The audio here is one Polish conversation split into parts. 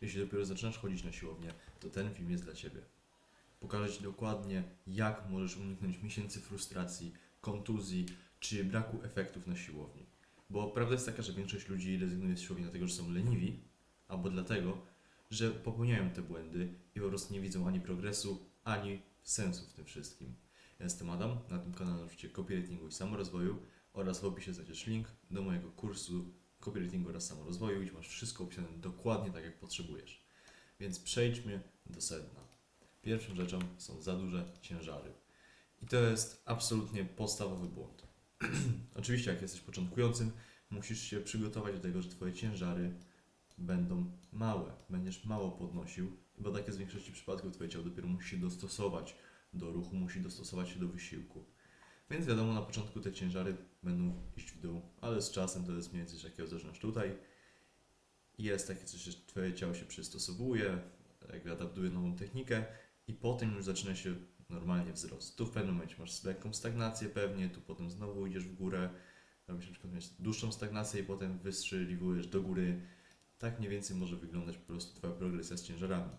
Jeśli dopiero zaczynasz chodzić na siłownię, to ten film jest dla Ciebie. Pokażę Ci dokładnie, jak możesz uniknąć miesięcy frustracji, kontuzji czy braku efektów na siłowni. Bo prawda jest taka, że większość ludzi rezygnuje z siłowni dlatego, że są leniwi, albo dlatego, że popełniają te błędy i po prostu nie widzą ani progresu, ani sensu w tym wszystkim. Ja jestem Adam, na tym kanale uczycie copywritingu i samorozwoju oraz w opisie znajdziesz link do mojego kursu copywritingu oraz samorozwoju, gdzie masz wszystko opisane dokładnie tak, jak potrzebujesz. Więc przejdźmy do sedna. Pierwszą rzeczą są za duże ciężary. I to jest absolutnie podstawowy błąd. Oczywiście, jak jesteś początkującym, musisz się przygotować do tego, że Twoje ciężary będą małe, będziesz mało podnosił, bo tak jest w większości przypadków. Twoje ciało dopiero musi się dostosować do ruchu, musi dostosować się do wysiłku. Więc wiadomo, na początku te ciężary będą iść w dół, ale z czasem to jest mniej więcej coś takiego, zaczynasz tutaj. Jest takie coś, że Twoje ciało się przystosowuje, jakby adaptuje nową technikę i potem już zaczyna się normalnie wzrost. Tu w pewnym momencie masz lekką stagnację pewnie, tu potem znowu idziesz w górę, robisz na przykład dłuższą stagnację i potem wystrzeliwujesz do góry. Tak mniej więcej może wyglądać po prostu Twoja progresja z ciężarami.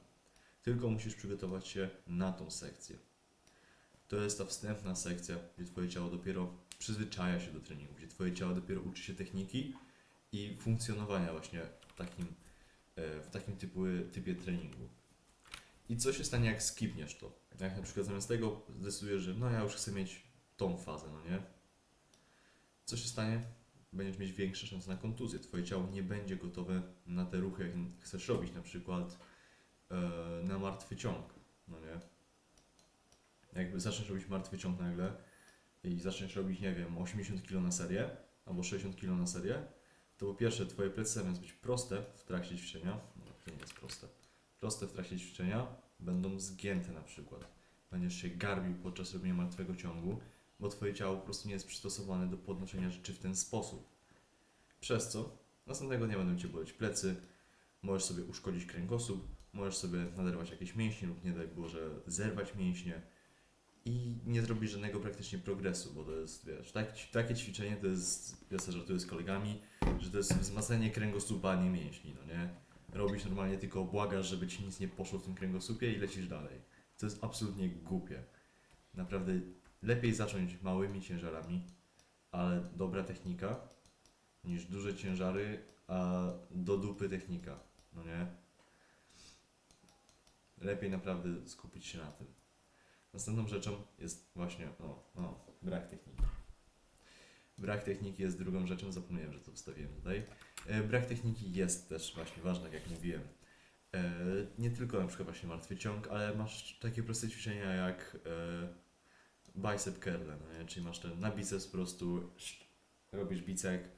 Tylko musisz przygotować się na tą sekcję. To jest ta wstępna sekcja, gdzie Twoje ciało dopiero przyzwyczaja się do treningu, gdzie Twoje ciało dopiero uczy się techniki i funkcjonowania właśnie w takim, e, w takim typu, typie treningu. I co się stanie, jak skipniesz to? Jak na przykład zamiast tego zdecydujesz, że no ja już chcę mieć tą fazę, no nie? Co się stanie? Będziesz mieć większe szanse na kontuzję. Twoje ciało nie będzie gotowe na te ruchy, jak chcesz robić, na przykład e, na martwy ciąg, no nie? Jakby zaczniesz robić martwy ciąg nagle i zaczniesz robić, nie wiem, 80 kg na serię albo 60 kg na serię, to po pierwsze twoje plecy zamiast być proste w trakcie ćwiczenia, no to nie jest proste, proste w trakcie ćwiczenia będą zgięte na przykład. Będziesz się garbił podczas robienia martwego ciągu, bo twoje ciało po prostu nie jest przystosowane do podnoszenia rzeczy w ten sposób. Przez co następnego dnia będą cię boleć plecy, możesz sobie uszkodzić kręgosłup, możesz sobie naderwać jakieś mięśnie lub nie daj Boże zerwać mięśnie i nie zrobisz żadnego praktycznie progresu, bo to jest, wiesz, tak, takie ćwiczenie to jest, ja sobie żartuję z kolegami, że to jest wzmacnianie kręgosłupa, nie mięśni, no nie? Robisz normalnie tylko błagasz, żeby ci nic nie poszło w tym kręgosłupie i lecisz dalej. To jest absolutnie głupie. Naprawdę lepiej zacząć małymi ciężarami, ale dobra technika, niż duże ciężary, a do dupy technika, no nie? Lepiej naprawdę skupić się na tym. Następną rzeczą jest właśnie o, o, brak techniki. Brak techniki jest drugą rzeczą, zapomniałem, że to wstawiłem tutaj. E, Brak techniki jest też właśnie ważny, jak mówiłem. E, Nie tylko na przykład właśnie martwy ciąg, ale masz takie proste ćwiczenia jak e, bicep curl, no czyli masz ten na biceps po prostu sz- robisz bicek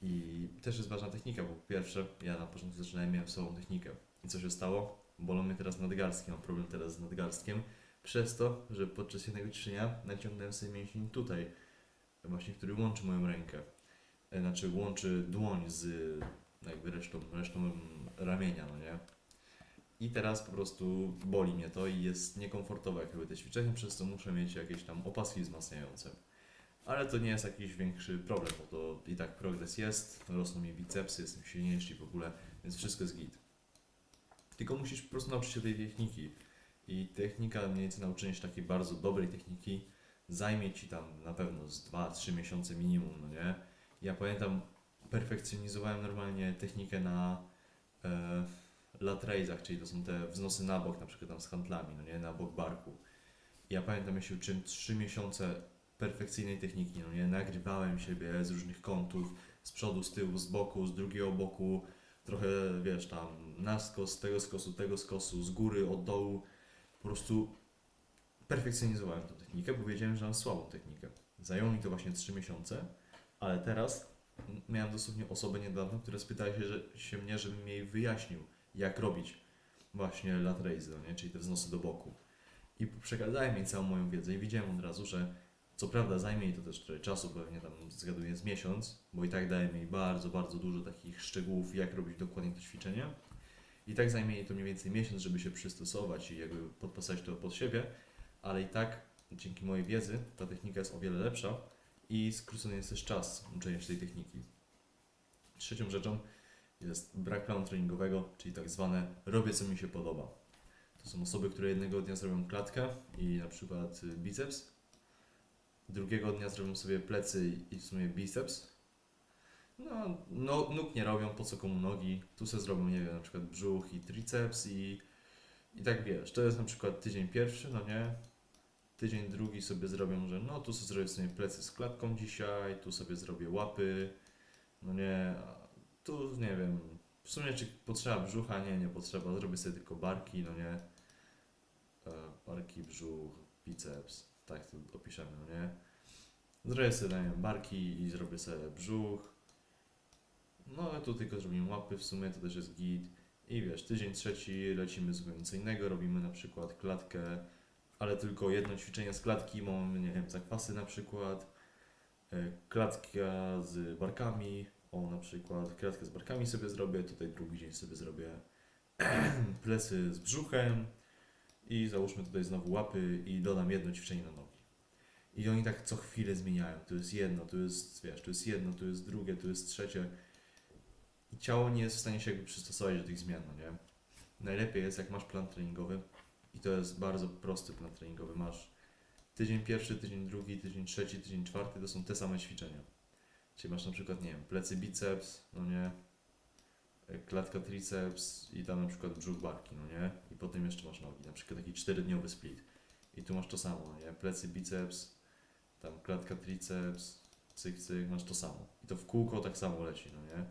i też jest ważna technika, bo po pierwsze ja na początku zaczynałem, miałem słabą technikę i co się stało? Bolą mnie teraz nadgarstki, mam problem teraz z nadgarstkiem przez to, że podczas jednego ćwiczenia naciągnąłem sobie mięsień tutaj, właśnie, który łączy moją rękę. E, Znaczy łączy dłoń z jakby resztą, resztą ramienia, no nie? I teraz po prostu boli mnie to i jest niekomfortowe jak robię te ćwiczenia, przez co muszę mieć jakieś tam opaski wzmacniające. Ale to nie jest jakiś większy problem, bo to i tak progres jest, rosną mi bicepsy, jestem silniejszy w ogóle, więc wszystko jest git. Tylko musisz po prostu nauczyć się tej techniki. I technika, mniej więcej nauczenie się takiej bardzo dobrej techniki zajmie Ci tam na pewno z 2-3 miesiące minimum, no nie? Ja pamiętam, perfekcjonizowałem normalnie technikę na e, lat raise'ach, czyli to są te wznosy na bok, na przykład tam z handlami, no nie? Na bok barku. Ja pamiętam, ja się uczyłem 3 miesiące perfekcyjnej techniki, no nie? Nagrywałem siebie z różnych kątów, z przodu, z tyłu, z boku, z drugiego boku, trochę, wiesz, tam na skos, tego skosu, tego skosu, z góry, od dołu. Po prostu perfekcjonizowałem tę technikę, bo wiedziałem, że mam słabą technikę. Zajęło mi to właśnie 3 miesiące, ale teraz miałem dosłownie osobę niedawno, która spytała się, że, się mnie, żebym jej wyjaśnił, jak robić właśnie lat raise, no nie? czyli te wznosy do boku. I przekazałem jej całą moją wiedzę i widziałem od razu, że co prawda zajmie jej to też trochę czasu, pewnie tam zgaduję z miesiąc, bo i tak dałem jej bardzo, bardzo dużo takich szczegółów, jak robić dokładnie te ćwiczenia. I tak zajmie jej to mniej więcej miesiąc, żeby się przystosować i jakby podpasować to pod siebie, ale i tak dzięki mojej wiedzy ta technika jest o wiele lepsza i skrócony jest też czas uczenia się tej techniki. Trzecią rzeczą jest brak planu treningowego, czyli tak zwane robię co mi się podoba. To są osoby, które jednego dnia zrobią klatkę i na przykład biceps, drugiego dnia zrobią sobie plecy i w sumie biceps. No, no, nóg nie robią, po co komu nogi. Tu se zrobią, nie wiem, na przykład brzuch i triceps i, i tak wiesz. To jest na przykład tydzień pierwszy, no nie? Tydzień drugi sobie zrobią, że no tu sobie zrobię sobie plecy z klatką dzisiaj, tu sobie zrobię łapy, no nie, tu nie wiem, w sumie czy potrzeba brzucha? Nie, nie potrzeba, zrobię sobie tylko barki, no nie, e, barki, brzuch, biceps, tak to opiszemy, no nie. Zrobię sobie nie barki i zrobię sobie brzuch, no tu tylko zrobimy łapy, w sumie to też jest git. I wiesz, tydzień trzeci lecimy zupełnie co innego, robimy na przykład klatkę, ale tylko jedno ćwiczenie z klatki, mamy, nie wiem, zakwasy na przykład, e, klatka z barkami, o na przykład klatkę z barkami sobie zrobię, tutaj drugi dzień sobie zrobię plecy z brzuchem i załóżmy tutaj znowu łapy i dodam jedno ćwiczenie na nogi. I oni tak co chwilę zmieniają, tu jest jedno, tu jest, wiesz, tu jest jedno, tu jest drugie, tu jest trzecie. I ciało nie jest w stanie się jakby przystosować do tych zmian, no nie? Najlepiej jest jak masz plan treningowy i to jest bardzo prosty plan treningowy. Masz tydzień pierwszy, tydzień drugi, tydzień trzeci, tydzień czwarty, to są te same ćwiczenia. Czyli masz na przykład, nie wiem, plecy biceps, no nie, e, klatka triceps i tam na przykład brzuch barki, no nie, i potem jeszcze masz nogi, na przykład taki czterodniowy split. I tu masz to samo, no nie, plecy biceps, tam klatka triceps, cyk, cyk, masz to samo. I to w kółko tak samo leci, no nie.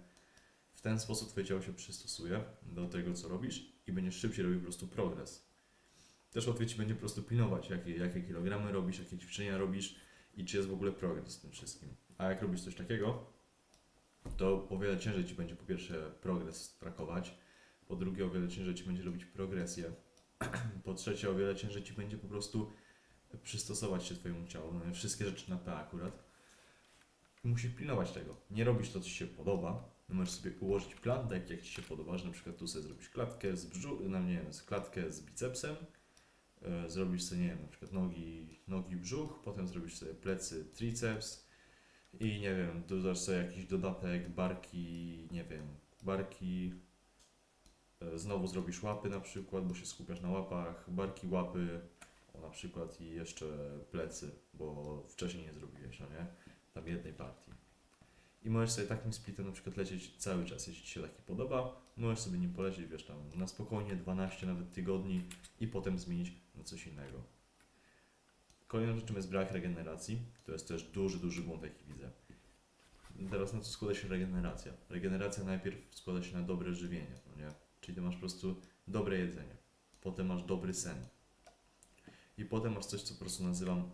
W ten sposób twoje ciało się przystosuje do tego, co robisz i będziesz szybciej robił po prostu progres. Też łatwiej ci będzie po prostu pilnować, jakie, jakie kilogramy robisz, jakie ćwiczenia robisz i czy jest w ogóle progres w tym wszystkim. A jak robisz coś takiego, to o wiele ciężej ci będzie po pierwsze progres trakować, po drugie o wiele ciężej ci będzie robić progresję, po trzecie o wiele ciężej ci będzie po prostu przystosować się twojemu ciału, no wszystkie rzeczy na P akurat. Musisz pilnować tego. Nie robisz to, co ci się podoba, możesz sobie ułożyć plan tak, jak ci się podoba, że na przykład tu sobie zrobisz klatkę z brzuch, no nie wiem, klatkę z bicepsem, e, zrobisz sobie, nie wiem, na przykład nogi, nogi brzuch, potem zrobisz sobie plecy, triceps i nie wiem, dodasz sobie jakiś dodatek, barki, nie wiem, barki, e, znowu zrobisz łapy na przykład, bo się skupiasz na łapach, barki, łapy, o, na przykład i jeszcze plecy, bo wcześniej nie zrobiłeś, no nie? Tam jednej partii. I możesz sobie takim splitem na przykład lecieć cały czas, jeśli Ci się taki podoba. Możesz sobie nim polecieć, wiesz, tam na spokojnie 12 nawet tygodni i potem zmienić na coś innego. Kolejną rzeczą jest brak regeneracji. To jest też duży, duży błąd, jaki widzę. Teraz na co składa się regeneracja? Regeneracja najpierw składa się na dobre żywienie, no nie? Czyli ty masz po prostu dobre jedzenie. Potem masz dobry sen. I potem masz coś, co po prostu nazywam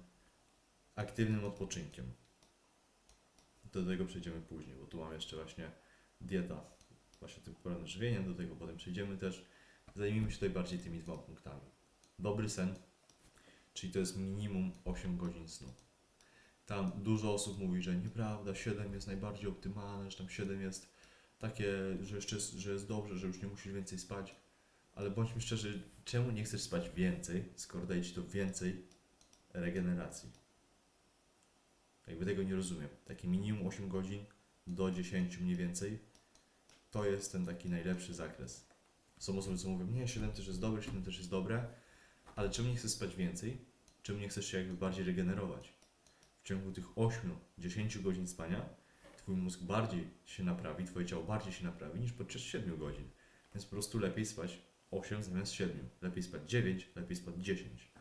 aktywnym odpoczynkiem. Do tego przejdziemy później, bo tu mam jeszcze właśnie dieta, właśnie tym porannym żywieniem, do tego potem przejdziemy też. Zajmijmy się tutaj bardziej tymi dwoma punktami. Dobry sen, czyli to jest minimum 8 godzin snu. Tam dużo osób mówi, że nieprawda, 7 jest najbardziej optymalne, że tam 7 jest takie, że jeszcze jest, że jest dobrze, że już nie musisz więcej spać. Ale bądźmy szczerzy, czemu nie chcesz spać więcej, skoro daje Ci to więcej regeneracji? Jakby tego nie rozumiem. Takie minimum 8 godzin do 10 mniej więcej to jest ten taki najlepszy zakres. Są osoby, co mówią, nie, 7 też jest dobre, 7 też jest dobre, ale czemu nie chcesz spać więcej? Czemu nie chcesz się jakby bardziej regenerować? W ciągu tych 8-10 godzin spania Twój mózg bardziej się naprawi, Twoje ciało bardziej się naprawi niż podczas 7 godzin. Więc po prostu lepiej spać 8 zamiast 7. Lepiej spać 9, lepiej spać 10.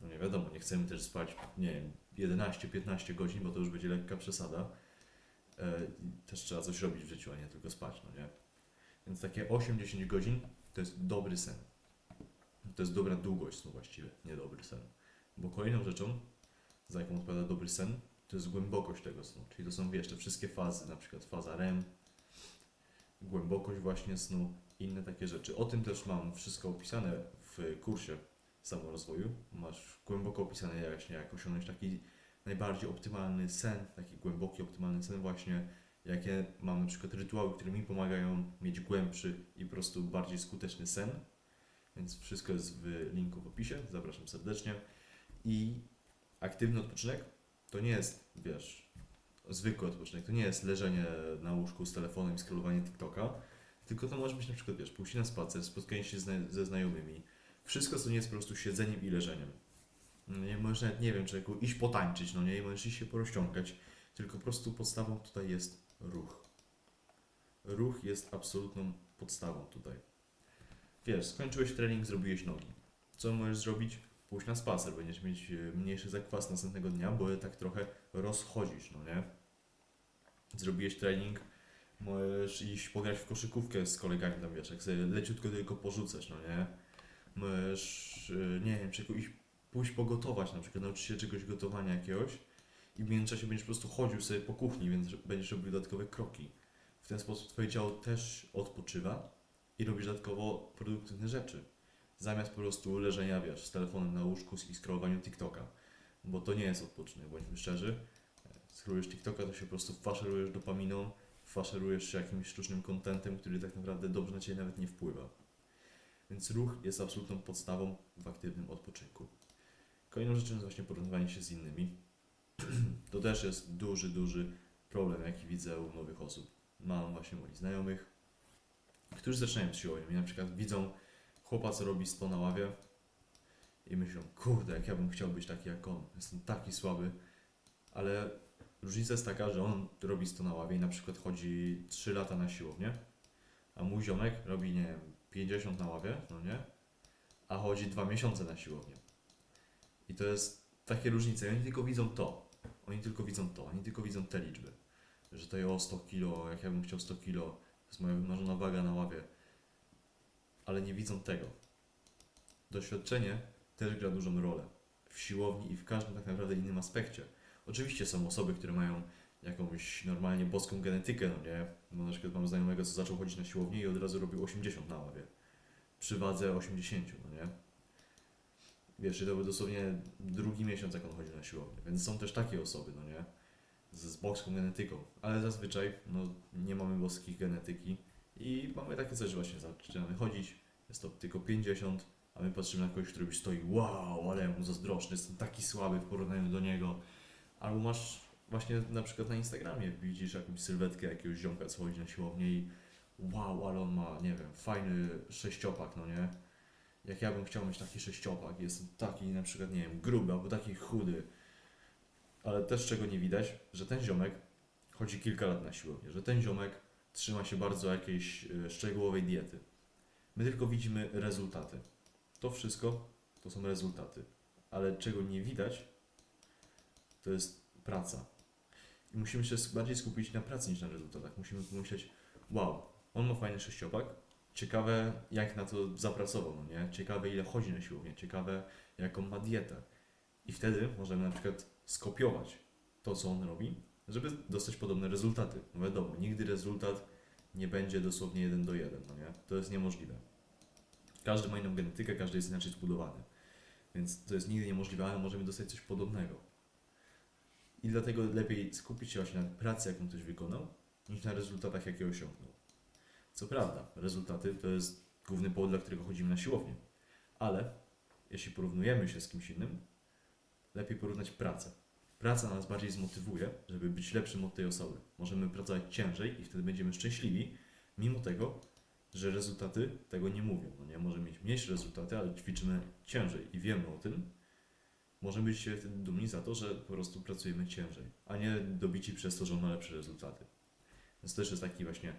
No nie wiadomo, nie chcemy też spać, nie wiem, 11-15 godzin, bo to już będzie lekka przesada. E, też trzeba coś robić w życiu, a nie tylko spać, no nie? Więc takie 8-10 godzin to jest dobry sen. To jest dobra długość snu właściwie, nie dobry sen. Bo kolejną rzeczą, za jaką odpowiada dobry sen, to jest głębokość tego snu. Czyli to są, wiesz, te wszystkie fazy, na przykład faza REM, głębokość właśnie snu, inne takie rzeczy. O tym też mam wszystko opisane w kursie samorozwoju. Masz głęboko opisane właśnie, jak osiągnąć taki najbardziej optymalny sen, taki głęboki, optymalny sen właśnie, jakie mam na przykład rytuały, które mi pomagają mieć głębszy i po prostu bardziej skuteczny sen. Więc wszystko jest w linku w opisie, zapraszam serdecznie. I aktywny odpoczynek to nie jest, wiesz, zwykły odpoczynek, to nie jest leżenie na łóżku z telefonem i scrollowanie TikToka, Tylko to może być na przykład, wiesz, pójście na spacer, spotkanie się zna ze znajomymi. Wszystko, co nie jest po prostu siedzeniem i leżeniem. No nie możesz nawet, nie wiem, człowieku, iść potańczyć, no nie, możesz iść się porozciągać. Tylko po prostu podstawą tutaj jest ruch. Ruch jest absolutną podstawą tutaj. Wiesz, skończyłeś trening, zrobiłeś nogi. Co możesz zrobić? Pójść na spacer, będziesz mieć e, mniejszy zakwas następnego dnia, bo tak trochę rozchodzisz, no nie? Zrobiłeś trening, możesz iść pograć w koszykówkę z kolegami, tam wiesz, jak sobie leciutko tylko porzucasz, no nie? Możesz, e, nie wiem, czy iść, pójść pogotować, na przykład nauczyć się czegoś gotowania jakiegoś i w międzyczasie będziesz po prostu chodził sobie po kuchni, więc będziesz robił dodatkowe kroki. W ten sposób Twoje ciało też odpoczywa i robisz dodatkowo produktywne rzeczy. Zamiast po prostu leżenia, wiesz, z telefonem na łóżku i scrollowaniu TikToka. Bo to nie jest odpoczynek, bądźmy szczerzy. Scrollujesz TikToka, to się po prostu faszerujesz dopaminą, faszerujesz się jakimś sztucznym kontentem, który tak naprawdę dobrze na Ciebie nawet nie wpływa. Więc ruch jest absolutną podstawą w aktywnym odpoczynku. Kolejną rzeczą jest właśnie porównywanie się z innymi. To też jest duży, duży problem, jaki widzę u nowych osób. Mam właśnie moich znajomych, którzy zaczynają z siłownią i na przykład widzą chłopa, co robi 100 na ławie i myślą, kurde, jak ja bym chciał być taki jak on, jestem taki słaby, ale różnica jest taka, że on robi 100 na ławie i na przykład chodzi 3 lata na siłownię, a mój ziomek robi, nie wiem, 50 na ławie, no nie, a chodzi 2 miesiące na siłownię. I to jest takie różnice, oni tylko widzą to, oni tylko widzą to, oni tylko widzą te liczby, że to jest o 100 kilo, jak ja bym chciał 100 kilo, to jest moja wymarzona waga na ławie, ale nie widzą tego. Doświadczenie też gra dużą rolę. W siłowni i w każdym tak naprawdę innym aspekcie. Oczywiście są osoby, które mają jakąś normalnie boską genetykę, no nie? Bo na przykład mam znajomego, co zaczął chodzić na siłownię i od razu robił 80 na ławie. Przy wadze 80, no nie? Wiesz, i to był dosłownie drugi miesiąc, jak on chodził na siłownię. Więc są też takie osoby, no nie? Z, z boską genetyką. Ale zazwyczaj, no, nie mamy boskich genetyki i mamy takie coś, że właśnie zaczynamy chodzić, jest to tylko 50, a my patrzymy na kogoś, który stoi, wow, ale ja mu jestem taki słaby w porównaniu do niego. Albo masz właśnie na przykład na Instagramie, widzisz jakąś sylwetkę jakiegoś ziomka, co chodzi na siłownię i wow, ale on ma, nie wiem, fajny sześciopak, no nie? Jak ja bym chciał mieć taki sześciopak, jestem taki na przykład, nie wiem, gruby albo taki chudy. Ale też czego nie widać, że ten ziomek chodzi kilka lat na siłownię, że ten ziomek trzyma się bardzo jakiejś e, szczegółowej diety. My tylko widzimy rezultaty. To wszystko to są rezultaty. Ale czego nie widać, to jest praca. Musimy się bardziej skupić na pracy niż na rezultatach. Musimy pomyśleć, wow, on ma fajny sześciopak, ciekawe jak na to zapracował, no nie? Ciekawe ile chodzi na siłownię, ciekawe jaką ma dietę. I wtedy możemy na przykład skopiować to, co on robi, żeby dostać podobne rezultaty. No wiadomo, nigdy rezultat nie będzie dosłownie jeden do jeden, no nie? To jest niemożliwe. Każdy ma inną genetykę, każdy jest inaczej zbudowany. Więc to jest nigdy niemożliwe, ale możemy dostać coś podobnego. I dlatego lepiej skupić się właśnie na pracy, jaką ktoś wykonał, niż na rezultatach, jakie osiągnął. Co prawda, rezultaty to jest główny powód, dla którego chodzimy na siłownię. Ale jeśli porównujemy się z kimś innym, lepiej porównać pracę. Praca nas bardziej zmotywuje, żeby być lepszym od tej osoby. Możemy pracować ciężej i wtedy będziemy szczęśliwi, mimo tego, że rezultaty tego nie mówią. No nie możemy mieć mniejsze rezultaty, ale ćwiczymy ciężej i wiemy o tym. Możemy być się wtedy dumni za to, że po prostu pracujemy ciężej, a nie dobici przez to, że ma lepsze rezultaty. Więc to też jest taki właśnie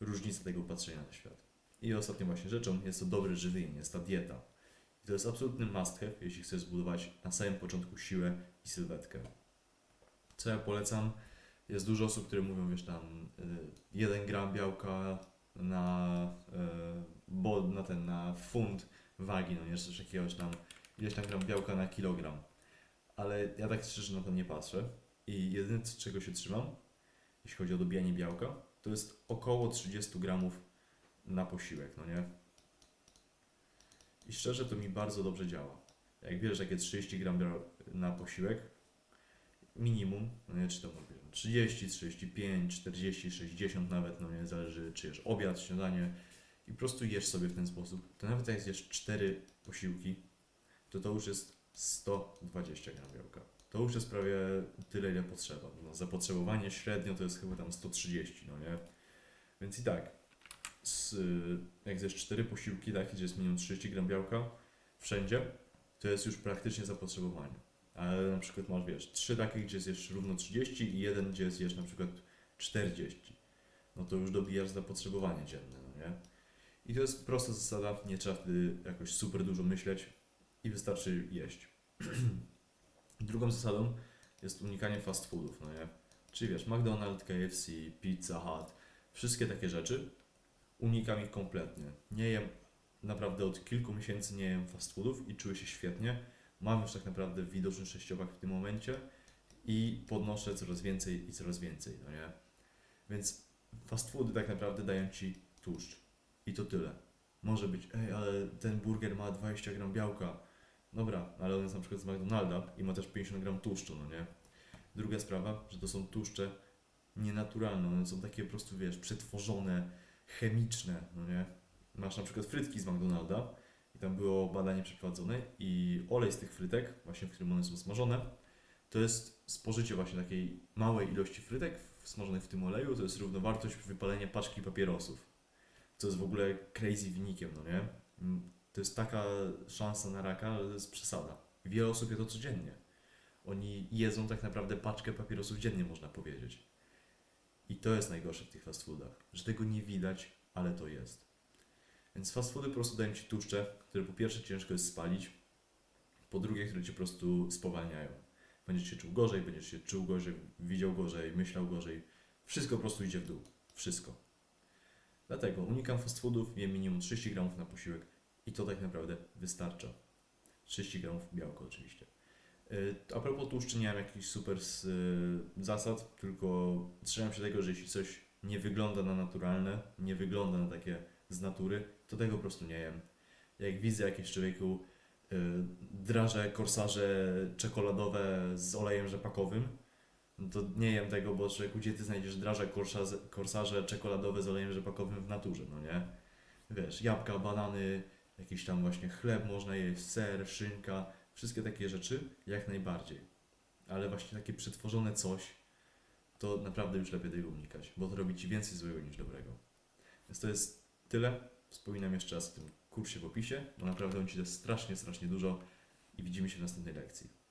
różnica tego patrzenia na świat. I ostatnią właśnie rzeczą jest to dobre żywienie, jest ta dieta. I to jest absolutny must have, jeśli chcesz zbudować na samym początku siłę i sylwetkę. Co ja polecam? Jest dużo osób, które mówią, wiesz, tam y, 1 gram białka na, y, na ten, na funt wagi, no nie, czy czy tam ileś tam gram białka na kilogram. Ale ja tak szczerze na to nie patrzę i jedyne czego się trzymam, jeśli chodzi o dobijanie białka, to jest około 30 gramów na posiłek, no nie? I szczerze to mi bardzo dobrze działa. Jak wiesz, jakie 30 gram na posiłek, minimum, no nie, czy to mówię, 30, 35, 40, 60 nawet, no nie, zależy czy jesz obiad, śniadanie i po prostu jesz sobie w ten sposób. To nawet jak zjesz 4 posiłki, to to już jest 120 gram białka. To już jest prawie tyle, ile potrzeba. No, zapotrzebowanie średnio to jest chyba tam 130, no nie? Więc i tak, z, jak zjesz cztery posiłki, tak, gdzie jest minimum 30 gram białka, wszędzie, to jest już praktycznie zapotrzebowanie. Ale na przykład masz, wiesz, trzy takie, gdzie zjesz równo 30 i jeden, gdzie zjesz na przykład 40. No to już dobijasz zapotrzebowanie dzienne, no nie? I to jest prosta zasada, nie trzeba wtedy jakoś super dużo myśleć i wystarczy jeść. Drugą zasadą jest unikanie fast foodów, no nie? Czyli wiesz, McDonald's, KFC, Pizza Hut, wszystkie takie rzeczy, unikam ich kompletnie. Nie jem, naprawdę od kilku miesięcy nie jem fast foodów i czuję się świetnie. Mam już tak naprawdę widoczny sześciopak w tym momencie i podnoszę coraz więcej i coraz więcej, no nie? Więc fast foody tak naprawdę dają Ci tłuszcz i to tyle. Może być, ej, ale ten burger ma 20 gram białka. Dobra, ale on jest na przykład z McDonalda i ma też 50 gram tłuszczu, no nie? Druga sprawa, że to są tłuszcze nienaturalne, one są takie po prostu, wiesz, przetworzone, chemiczne, no nie? Masz na przykład frytki z McDonalda i tam było badanie przeprowadzone i olej z tych frytek, właśnie w którym one są smażone, to jest spożycie właśnie takiej małej ilości frytek smażonych w tym oleju, to jest równowartość wypalenia paczki papierosów. Co jest w ogóle crazy wynikiem, no nie? To jest taka szansa na raka, że to jest przesada. Wiele osób je to codziennie. Oni jedzą tak naprawdę paczkę papierosów dziennie, można powiedzieć. I to jest najgorsze w tych fast foodach, że tego nie widać, ale to jest. Więc fast foody po prostu dają Ci tłuszcze, które po pierwsze ciężko jest spalić, po drugie, które Cię po prostu spowalniają. Będziesz się czuł gorzej, będziesz się czuł gorzej, widział gorzej, myślał gorzej. Wszystko po prostu idzie w dół. Wszystko. Dlatego unikam fast foodów, jem minimum 30 gramów na posiłek i to tak naprawdę wystarcza. 30 gramów białka oczywiście. Yy, A propos tłuszczy nie mam jakichś super yy, zasad, tylko trzymam się tego, że jeśli coś nie wygląda na naturalne, nie wygląda na takie z natury, to tego po prostu nie jem. Jak widzę jakieś człowieku yy, draże, korsarze czekoladowe z olejem rzepakowym, no to nie jem tego, bo człowieku, gdzie ty znajdziesz draże, korsarze, korsarze czekoladowe z olejem rzepakowym w naturze, no nie? Wiesz, jabłka, banany, jakiś tam właśnie chleb można jeść, ser, szynka, wszystkie takie rzeczy, jak najbardziej. Ale właśnie takie przetworzone coś, to naprawdę już lepiej tego unikać, bo to robi Ci więcej złego niż dobrego. Więc to jest tyle. Wspominam jeszcze raz o tym kursie w opisie, bo naprawdę on Ci da strasznie, strasznie dużo i widzimy się w następnej lekcji.